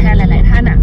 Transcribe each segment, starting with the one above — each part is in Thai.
แทนหลาย ๆ ท่านอะ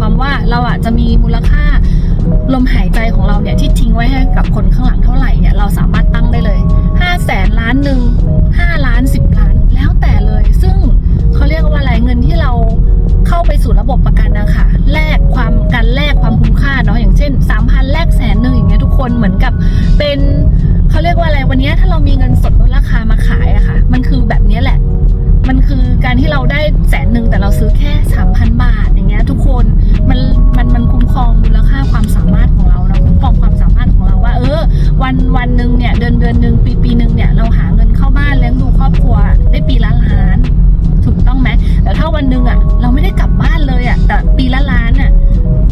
ความว่าเราอะจะมีมูลค่าลมหายใจของเราเนี่ยที่ทิ้งไว้ให้กับคนข้างหลังเท่าไหร่เนี่ยเราสามารถตั้งได้เลย5 0 0แสนล้านหนึ่ง5ล้าน10ล้านแล้วแต่เลย ซึ่งเขาเรียกว่าอะไรเงินที่เราเข้าไปสู่ระบบประกันนะคะแลกความการแลกความคุ้มค่าเนาะอย่างเช่น3,000แลกแสนหนึ่งอย่างเงี้ยทุกคนเหมือนกับเป็นเขาเรียกว่าอะไรวันนี้ถ้าเรามีเงินสดลดราคามาขายอะค่ะมันคือแบบนี้แหละ การที่เราได้แสนหนึ่งแต่เราซื้อแค่ 3,000 บาท อย่างเงี้ยทุกคนมันมันมันคุ้มครองมูลค่าความสามารถของเราเนาะคุ้มครองความสามารถของเราว่า เออ วันวันหนึ่งเนี่ยเดือนเดือนหนึ่งปีปีหนึ่งเนี่ยเราหาเงินเข้าบ้านเลี้ยงดูครอบครัวได้ปีละล้าน ถูกต้องไหมแต่ถ้าวันหนึ่งอะเราไม่ได้กลับบ้านเลยอะแต่ปีละล้านอะ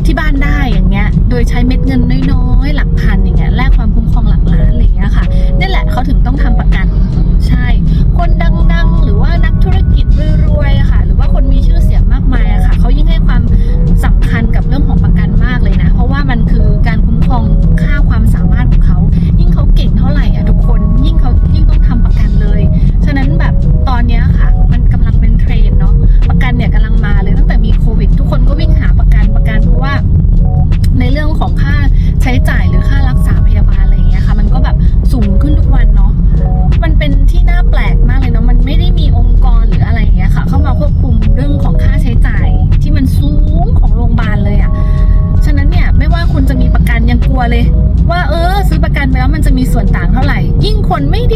ที่บ้านได้อย่างเงี้ย โดยใช้เม็ดเงินน้อยๆหลักพันอย่างเงี้ยแลกความคุ้มครองหลักล้านอะไรอย่างเงี้ยค่ะนี่แหละเขาถึงต้องทำประกัน คนดังๆ หรือว่านักธุรกิจรวยๆค่ะ หรือว่าคนมีชื่อเสียง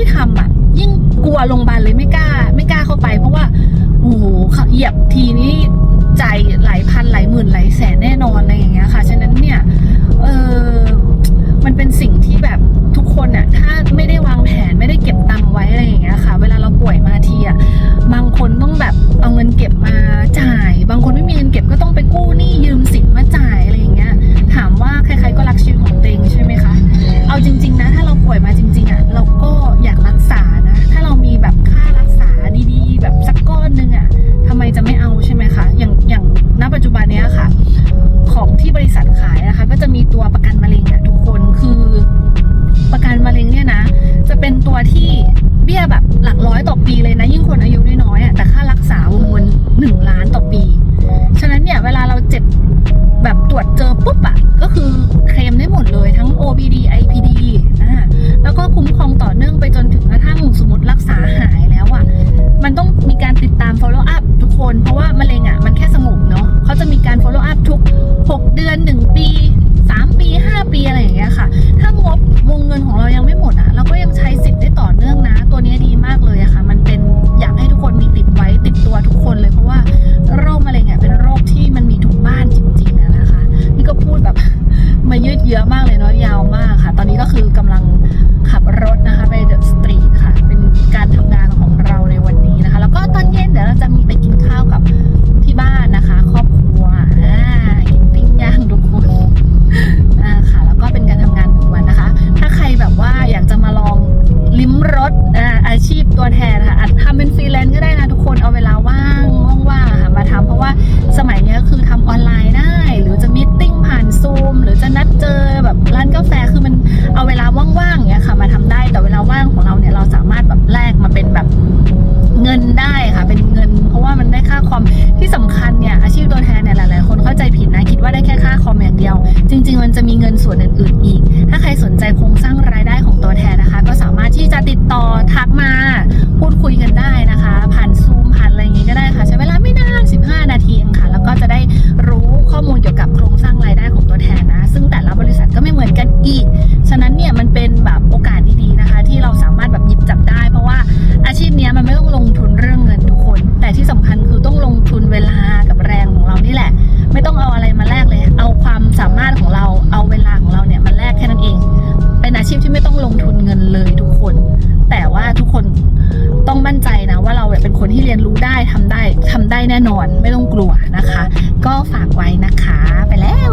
ได้ทำอะ ยิ่งกลัวโรงพยาบาลเลยไม่กล้า ไม่กล้าเข้าไป เพราะว่าโอ้โหเขาเหยียบทีนี้ใจหลายพันหลายหมื่นหลายแสนแน่นอนอะไรอย่างเงี้ยค่ะ ฉะนั้นเนี่ยเออมันเป็นสิ่งที่แบบทุกคนอะถ้าไม่ได้วางแผนไม่ได้เก็บ บี้ยแบบหลักร้อยต่อปีเลยนะยิ่งคนอายุน้อยๆอะแต่ค่ารักษาวงเงินหนึ่งล้านต่อปี ฉะนั้นเนี่ยเวลาเราเจ็บแบบตรวจเจอปุ๊บอะก็คือเคลมได้หมดเลยทั้ง OPD IPD อ่าแล้วก็คุ้มครองต่อเนื่องไปจนถึงกระทั่งสมมติรักษาหายแล้วอะมันต้องมีการติดตาม follow up ทุกคนเพราะว่ามะเร็งอะมันแค่สงบเนาะเขาจะมีการ follow up ทุก 6 เดือน 1 ปี 3 ปี 5 ปีอะไรอย่างเงี้ยค่ะ ถ้างบวงเงินของเรายังไม่หมดอะ เราก็ยังใช้สิทธิ์ได้ต่อเนื่องนะ ตัวนี้ดีมากเลยอะค่ะ รียนรู้ได้ทำได้ทำได้แน่นอนไม่ต้องกลัวนะคะ ก็ฝากไว้นะคะ ไปแล้ว